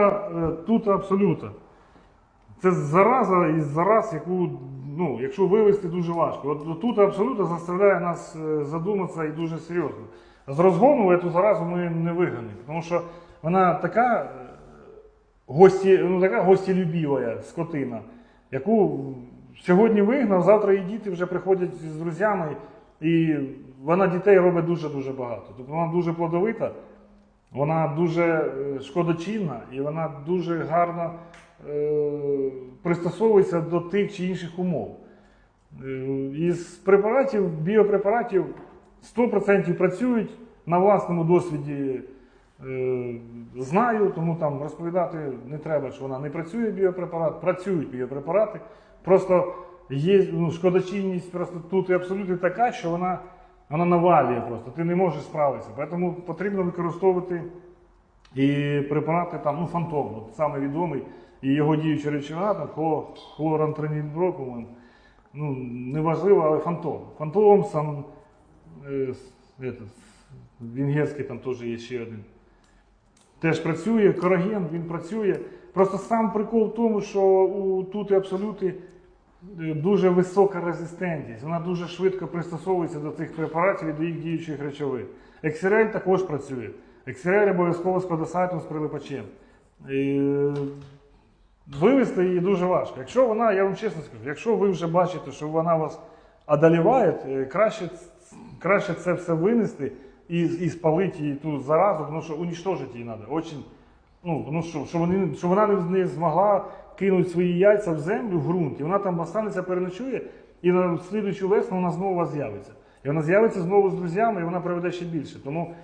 е, тут абсолютно. Це зараза із зараз, яку, ну, якщо вивести, дуже важко. От тут абсолютно заставляє нас е, задуматися і дуже серйозно. З розгону цю заразу ми не вигнали, тому що вона така е, гості, ну, така гостєлюбіва скотина, яку сьогодні вигнав, завтра її діти вже приходять з друзями, і вона дітей робить дуже-дуже багато. Тобто вона дуже плодовита, вона дуже е, шкодочинна і вона дуже гарно е, пристосовується до тих чи інших умов. Е, Із препаратів, біопрепаратів 100% працюють на власному досвіді. е, Знаю, тому там розповідати не треба, що вона не працює біопрепарат, працюють біопрепарати. Просто є ну, шкодочинність просто тут і абсолютно така, що вона, вона навалює просто, ти не можеш справитися. Тому потрібно використовувати і препарати там, ну, фантом, от саме відомий, і його діюча речовина, там хло- Ну, неважливо, але фантом. Фантом, сам е, этот, венгерський там теж є ще один. Теж працює, кораген, він працює. Просто сам прикол в тому, що у тут і абсолюти е, дуже висока резистентність. Вона дуже швидко пристосовується до цих препаратів і до їх діючих речовин. Ексерель також працює. Ексерель обов'язково з кодосайтом з прилипачем. Е, Вивести її дуже важко. Якщо вона, я вам чесно скажу, якщо ви вже бачите, що вона вас одоліває, е, краще, краще це все винести і, і спалити її ту заразу, тому що унічтожити її треба. Очень, ну, ну, що, що, вони, що вона не, не змогла кинути свої яйця в землю, в ґрунт, і вона там останеться, переночує, і на слідуючу весну вона знову у вас з'явиться. І вона з'явиться знову з друзями, і вона приведе ще більше. Тому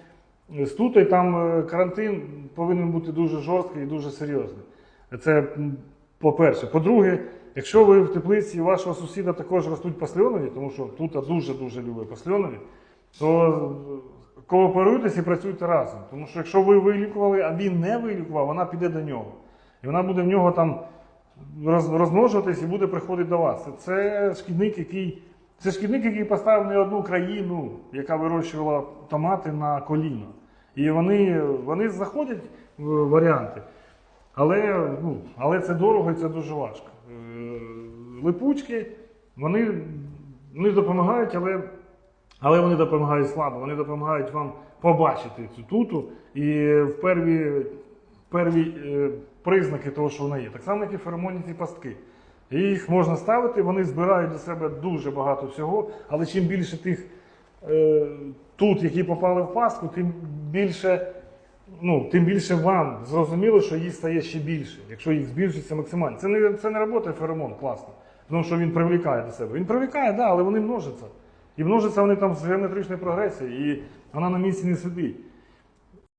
е, з тутой там е, карантин повинен бути дуже жорсткий і дуже серйозний. Це по-перше. По-друге, якщо ви в теплиці і вашого сусіда також ростуть пасльонові, тому що тут дуже-дуже любить пасльонові, то е, кооперуйтесь і працюйте разом. Тому що якщо ви вилікували, а він не вилікував, вона піде до нього. І вона буде в нього там розмножуватись і буде приходити до вас. Це, шкідник, який. Це шкідник, який поставив не одну країну, яка вирощувала томати на коліно. І вони, вони знаходять е, варіанти. Але, ну, але це дорого і це дуже важко. Е, Липучки, вони, вони допомагають, але, але вони допомагають слабо. Вони допомагають вам побачити цю туту і в перві, перві е, признаки того, що вона є. Так само, як і феромонні ці пастки. Їх можна ставити, вони збирають до себе дуже багато всього, але чим більше тих е, тут, які попали в пастку, тим більше ну, тим більше вам зрозуміло, що їх стає ще більше, якщо їх збільшиться максимально. Це не, це не робота феромон класно, тому що він привлікає до себе. Він привлікає, да, але вони множаться. І множаться вони там з геометричної прогресії, і вона на місці не сидить.